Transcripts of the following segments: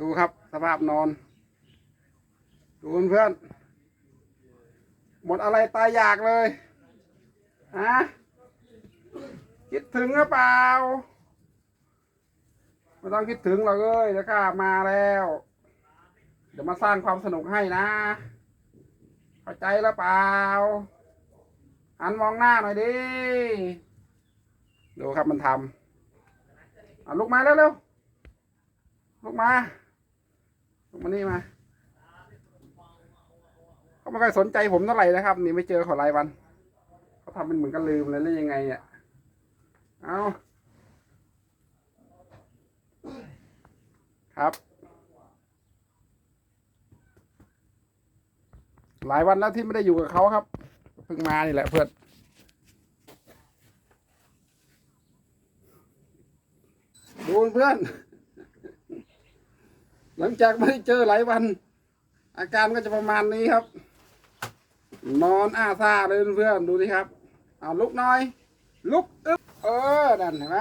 ดูครับสภาพนอน ดูเพื่อนหมดอะไรตายอยากเลยฮะคิดถึงหรือเปล่าไม่ต้องคิดถึงหรอกเอ้ยเดี๋ยวข้ามาแล้ว เดี๋ยวมาสร้างความสนุกให้นะ เข้าใจหรือเปล่าหันมองหน้าหน่อยดิดูครับมันทำเอาลุกมาเร็วๆลุกมา มานี่มาเขาไม่ค่อยสนใจผมเท่าไหร่นะครับ นี่ไม่เจอเขอหลายวันเขาทำเป็นเหมือนกันลืมเลยหรือยังไงเนี่ยเอาครับ หลายวันแล้วที่ไม่ได้อยู่กับเขาครับเพิ่งมานี่แหละเพื่อนดูเพื่อน หลังจากไม่เจอหลายวัน อาการก็จะประมาณนี้ครับ นอนอ้าซ่าเลยเพื่อนดูดิครับเอาลุกหน่อย ลุกอึ๊บเออนั่นเห็นไหม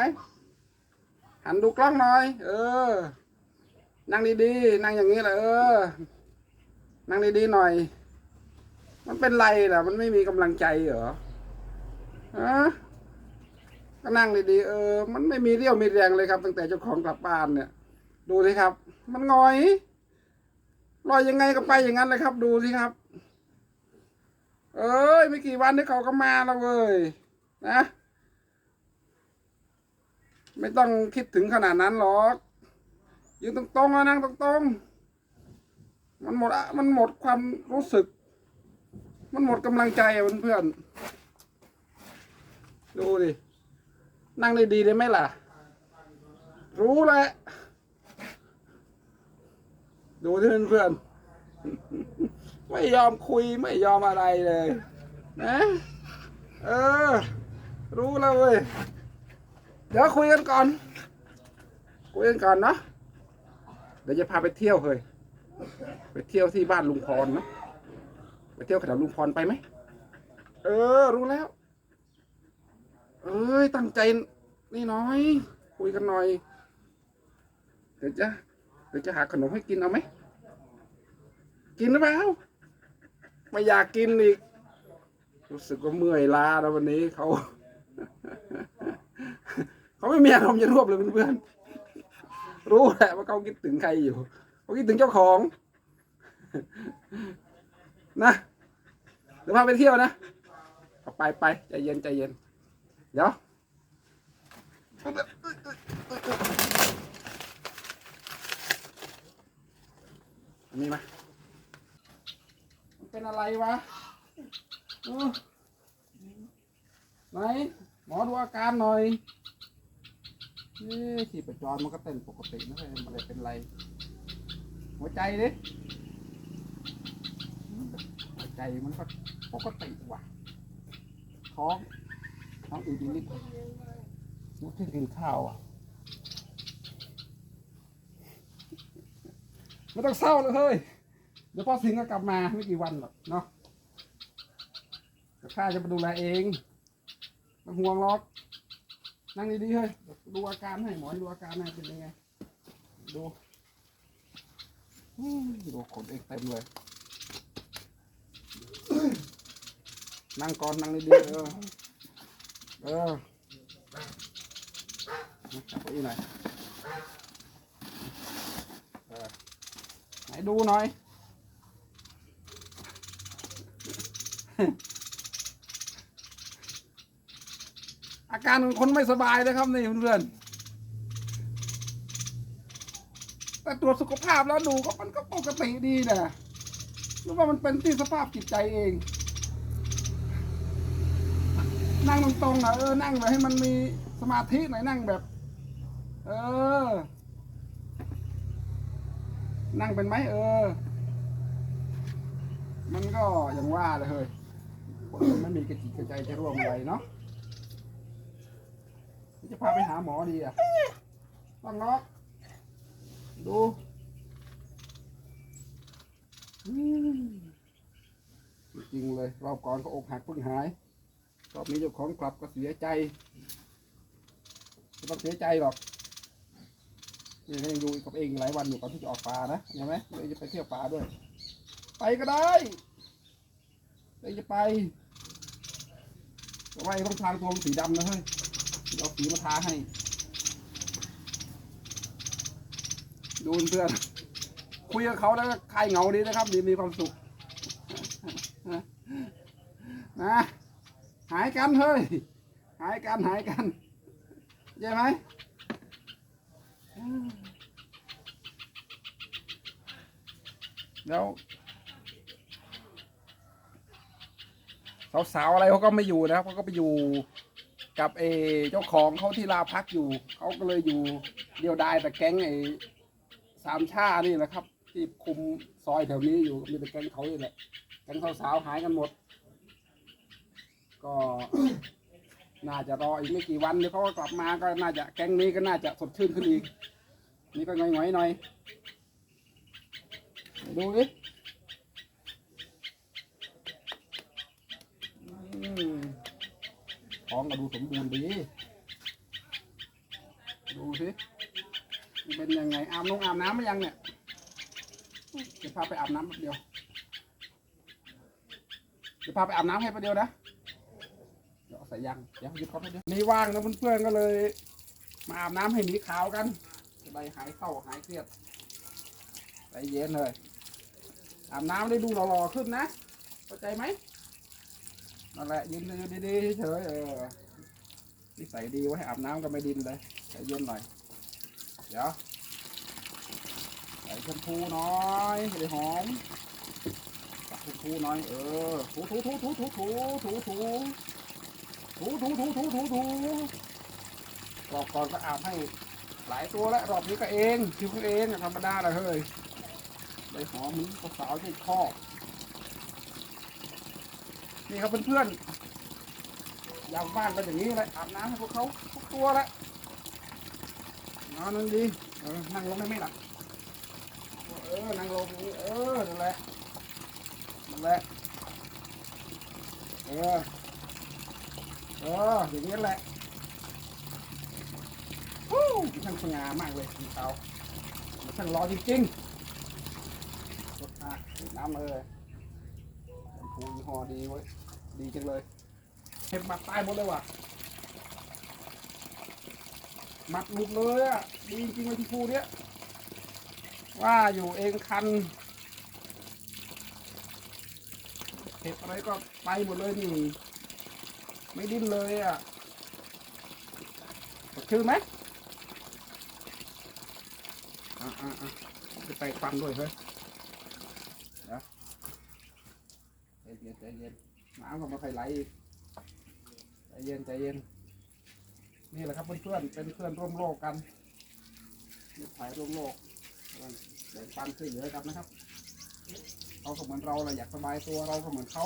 หันดูกล้องหน่อย เออ นั่งดีๆนั่งอย่างนี้แหละเออ นั่งดีๆหน่อย มันเป็นไรล่ะ มันไม่มีกำลังใจเหรอฮะก็นั่งดีๆเออ มันไม่มีเรี่ยวมีแรงเลยครับ ตั้งแต่เจ้าของกลับบ้านเนี่ย ดูสิครับ มันงอย ลอยยังไงก็ไปอย่างนั้นเลยครับ ดูสิครับ เอ้ยไม่กี่วันนี้เขาก็มาแล้วเว้ยนะไม่ต้องคิดถึงขนาดนั้นหรอกยืนตรงๆนะนั่งตรงๆมันหมดอะมันหมดความรู้สึก มันหมดกำลังใจเพื่อนๆดูดินั่งได้ดีได้ไหมล่ะ รู้แหละ ดูที่เพื่อนๆไม่ยอมคุยไม่ยอมอะไรเลย นะ เออ รู้แล้วเว้ยเดี๋ยวคุยกันก่อน คุยกันก่อนเนาะเดี๋ยวจะพาไปเที่ยวเฮ้ยไปเที่ยวที่บ้านลุงพรนะไปเที่ยวขนาดลุงพรไปไหมเออ รู้แล้ว เอ้ยตั้งใจนี่น้อย คุยกันหน่อย เดี๋ยวจะ เดี๋ยวจะหาขนมให้กินเอาไหม กินหรือเปล่า ไม่อยากกินอีก รู้สึกว่าเมื่อยล้าแล้ววันนี้เขา เขาไม่มีอารมณ์จะรวบเลยเพื่อนๆ รู้แหละว่าเขาคิดถึงใครอยู่ เขาคิดถึงเจ้าของ นะเดี๋ยวพาไปเที่ยวนะไปไปใจเย็นใจเย็น เดี๋ยว อันนี้มามันเป็นอะไรวะเออไหนหมอดูอาการหน่อยเอ๊ะขีประจรมันก็เต้นปกตินะมันอะไรเป็นไร หัวใจดิหัวใจมันก็ปกติว่ะท้องท้องอืดนิดๆมุดที่กินข้าวอะ ไม่ต้องเศร้าเลยเฮ้ยเดี๋ยวพ่อสิงห์ก็กลับมาไม่กี่วันหรอกเนาะข้าจะมาดูแลเองไม่ห่วงหรอก นั่งดีๆเฮ้ยดูอาการให้หมอดูอาการให้เป็นยังไง ดูดูขนเองเต็มเลย นั่งก่อนนั่งดีๆเออ เออมาจับเก้าอี้หน่อยเออ ไหนดูหน่อย อาการของคนไม่สบายนะครับนี่เพื่อนแต่ตรวจสุขภาพแล้วดูก็มันก็ปกติดีนะหรือว่ามันเป็นที่สภาพจิตใจเอง นั่งตรงๆนะเออนั่งแบบให้มันมีสมาธิหน่อยนั่งแบบ เออ นั่งเป็นไหมเออ มันก็อย่างว่าเลยเฮ้ยมันไม่มีกระจิตกระใจจะร่วมไรเนาะจะพาไปหาหมอดีอะต้องล็อกดูจริงเลยรอบก่อนก็อกหักเพิ่งหายรอบนี้เจ้าของกลับก็เสียใจไม่ต้องเสียใจหรอก นี่ก็ยังอยู่กับเองหลายวันอยู่ก่อนที่จะออกปลานะเห็นไหมเดี๋ยวจะไปเที่ยวปลาด้วย ไปก็ได้เดี๋ยวจะไปแต่ว่าไอ้ต้องทางตัวสีดำนะเฮ้ยเอาสีมาทาให้ ดูเพื่อนคุยกับเขาแล้วคลายเหงาดีนะครับดีมีความสุขนะหายกันเฮ้ยหายกันหายกันใช่ไหม แล้วสาวๆอะไรเขาก็ไม่อยู่นะครับเขาก็ไปอยู่กับเอเจ้าของเขาที่ลาพักอยู่เขาก็เลยอยู่เดียวดายแต่แก๊งไอ้สามชานี่แหละครับ ที่คุมซอยแถวนี้อยู่มีแต่แก๊งเขานี่แหละแก๊งสาวๆหายกันหมด ก็น่าจะรออีกไม่กี่วันเดี๋ยวเขาก็กลับมาก็น่าจะแก๊งนี้ก็น่าจะสดชื่นขึ้นอีก นี่ก็หน่อยๆหน่อยดูดิท้องก็ดูสมบูรณ์ดี ดูสิเป็นยังไงอาบน้องอาบน้ำมายังเนี่ยเดี๋ยวพาไปอาบน้ำแป๊บเดียวเดี๋ยวพาไปอาบน้ำให้แป๊บเดียวนะเดี๋ยวใส่ยังเดี๋ยวหยุดเขาแป๊บเดียวนี่ว่างนะเพื่อนๆก็เลย มาอาบน้ำให้หนีขาวกัน ได้หายเศร้าหายเครียดใจเย็นเลยอาบน้ำได้ดูหล่อๆขึ้นนะเข้าใจไหมนั่นแหละยืนดีๆเฉยเออนิสัยดีไว้ให้อาบน้ำก็ไม่ดินเลยใจเย็นหน่อยเดี๋ยวใส่ชมพูน้อยให้ได้หอมชมพูน้อยเออถูถูถูถูถูถูถูถูถูถูถูถูถูถูรอบก่อนก็อาบให้ หลายตัวแล้วรอบนี้ก็เองคิวก็เองธรรมดาเลยเฮ้ยได้หอมเหมือนสาวที่ชอบนี่ครับเพื่อนๆอยากบ้านก็อย่างนี้เลยอาบน้ำให้พวกเขาทุกตัวแหละนอนนั่งดีเออนั่งลงได้ไหมล่ะเออนั่งลงนี้เออนั่นแหละนั่นแหละเออเอออย่างนี้แหละ ช่างสง่ามากเลยสีขาวมันช่างรอจริงๆรสชาติน้ำเลยแชมพูยี่ห้อดีเว้ย ดีจังเลยเห็บมัดตายหมดเลยว่ะ มัดหลุดเลยอะ ดีจริงเลยที่พูเนี้ย ว่าอยู่เองคันเห็บอะไรก็ไปหมดเลยนี่ ไม่ดิ้นเลยอะ ชื่อไหม อ่าอ่าอ่าไปไปฟันด้วยเฮ้ยใจเย็นใจเย็นน้ำก็ไม่ค่อยไหลอีกใจเย็นใจเย็น นี่แหละครับเพื่อนๆเป็นเพื่อนร่วมโลกกันมิตรสายร่วมโลกแบ่งปันช่วยเหลือกันนะครับเขาก็เหมือนเราเราอยากสบายตัวเราก็เหมือนเขา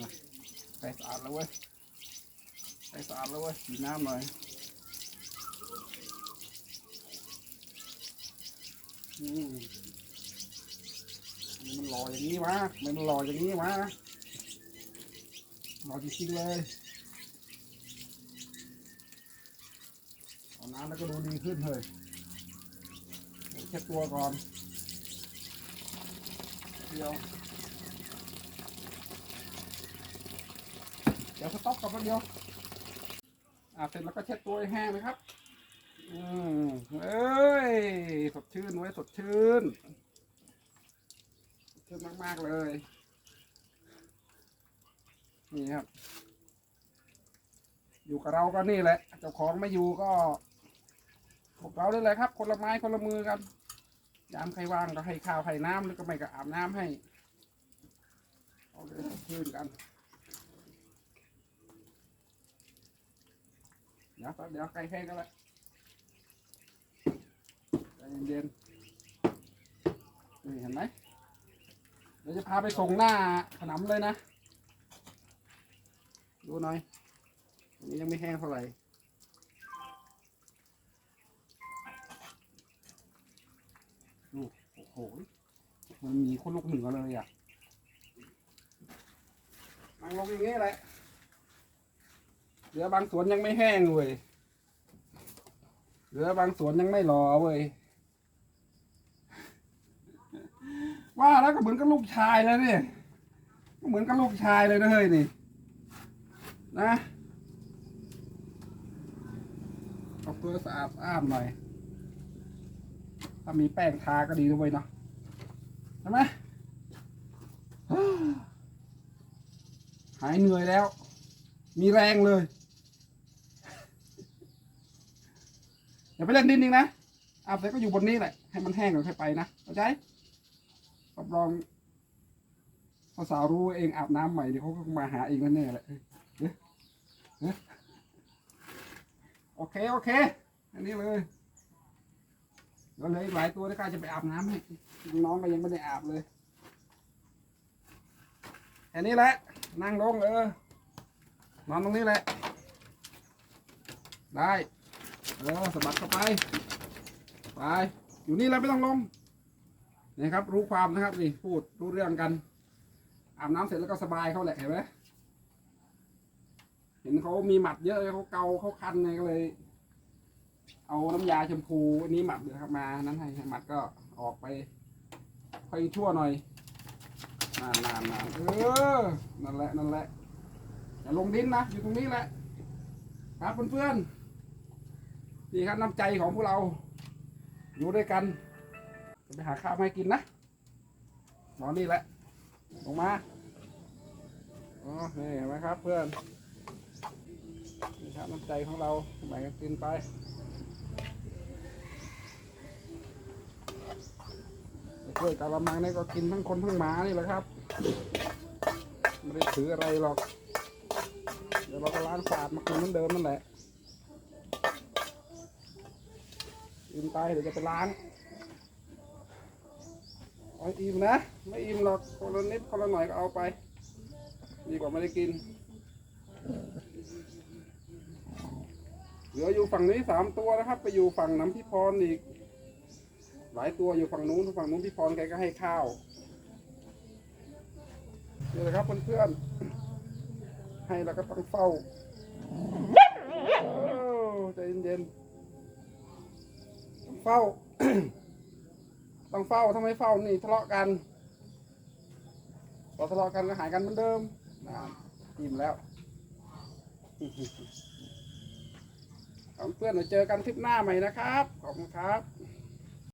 นะใส่สะอาดแล้วเว้ย ส่สะอาดแล้วเว้ยฉีดน้ำหน่อยอืมมันหล่ออย่างนี้วะมันหล่ออย่างนี้วะหล่อจริงๆเลยเอาน้ำแล้วก็ดูดีขึ้นเลยเช็ดตัวก่อนเดียวเดี๋ยวสต๊อกกับเดียว อ่าเสร็จแล้วก็เช็ดตัวให้แห้งนะครับ อืมเอ้ย สดชื่นไว้ยสดชื่นชื่นมาก ๆ เลย นี่ครับ อยู่กับเราก็นี่แหละ เจ้าของไม่อยู่ก็พวกเราได้เลยครับ คนละไม้คนละมือกัน ยามใครว่างก็ให้ข้าวให้น้ำหรือก็ไม่ก็อาบน้ำให้ เอาเลยสดชื่นกัน เดี๋ยวแป๊บเดี๋ยวใกล้แห้งกันแล้วใจเย็นๆนี่เห็นไหมเดี๋ยวจะพาไปส่งหน้าขนำเลยนะ ดูหน่อยอันนี้ยังไม่แห้งเท่าไหร่ดูโอ้โห มันมีคนลูกเหนือเลยอะนั่งลงอย่างงี้เลย ลือบางสวนยังไม่แห้งเว้ยเหลือบางสวนยังไม่หล่อเว้ยว่าแล้วก็เหมือนกับลูกชายเลยเนี่ยก็เหมือนกับลูกชายเลยนะเฮ้ยนี่ นะเอาตัวสะอาดสะอาดหน่อย ถ้ามีแป้งทาก็ดีด้วยเนาะใช่ไหมหายเหนื่อยแล้ว มีแรงเลย อย่าไปเล่นดินอีกนะอาบเสร็จก็อยู่บนนี้แหละ ให้มันแห้งก่อนค่อยไปนะเข้าใจรับรองพอสาวรู้เองอาบน้ำใหม่เดี๋ยวเขาก็มาหาเองแน่แหละเอ้ยเอ้ยเอ้ยโอเค โอเค อันนี้เลยแล้วเลยหลายตัวที่ข้าจะไปอาบน้ำให้น้องก็ยังไม่ได้อาบเลยแค่นี้แหละนั่งลงเออนอนตรงนี้แหละ ได้ เออสะบัดเข้าไป ไป อยู่นี่แล้วไม่ต้องลงนี่ครับ รู้ความนะครับนี่พูดรู้เรื่องกัน อาบน้ำเสร็จแล้วก็สบายเขาแหละเห็นไหมเห็นเขามีหมัดเยอะเขาเกาเขาคันไงก็เลย เอาน้ำยาแชมพูอันนี้หมัดเลยครับมา นั้นให้ให้หมัดก็ออกไปค่อยชั่วหน่อยนานนานนานเออ นั่นแหละ นั่นแหละ อย่าลงดินนะ อยู่ตรงนี้แหละ ครับเพื่อนๆ นี่ครับน้ำใจของพวกเรา อยู่ด้วยกันไปหาข้าวให้กินนะนอนนี่แหละ ลงมาอ๋อเห็นไหมครับเพื่อนนี่ครับน้ำใจของเราแบ่งกันกินไปกล้วยกะละมังนี่ก็กินทั้งคนทั้งหมานี่แหละครับไม่ได้ถืออะไรหรอก เดี๋ยวเราก็ล้างสะอาดมากินเหมือนเดิมนั่นแหละ อิ่มไปเดี๋ยวจะไปล้างเอาอิ่มนะ ไม่อิ่มหรอกคนละนิดคนละหน่อยก็เอาไป ดีกว่าไม่ได้กิน เหลืออยู่ฝั่งนี้สามตัวนะครับ ไปอยู่ฝั่งน้ำพี่พรอีก หลายตัวอยู่ฝั่งนู้นฝั่งนู้นพี่พรแกก็ให้ข้าวนี่แหละครับเพื่อนๆให้เราก็ต้องเฝ้าใจเย็นๆ เฝ้า ต้องเฝ้าถ้าไม่เฝ้านี่ทะเลาะกันพอทะเลาะกันก็หายกันเหมือนเดิมนะอิ่มแล้วเอาเพื่อนเราเจอกันทริปหน้าใหม่นะครับ ขอบคุณครับ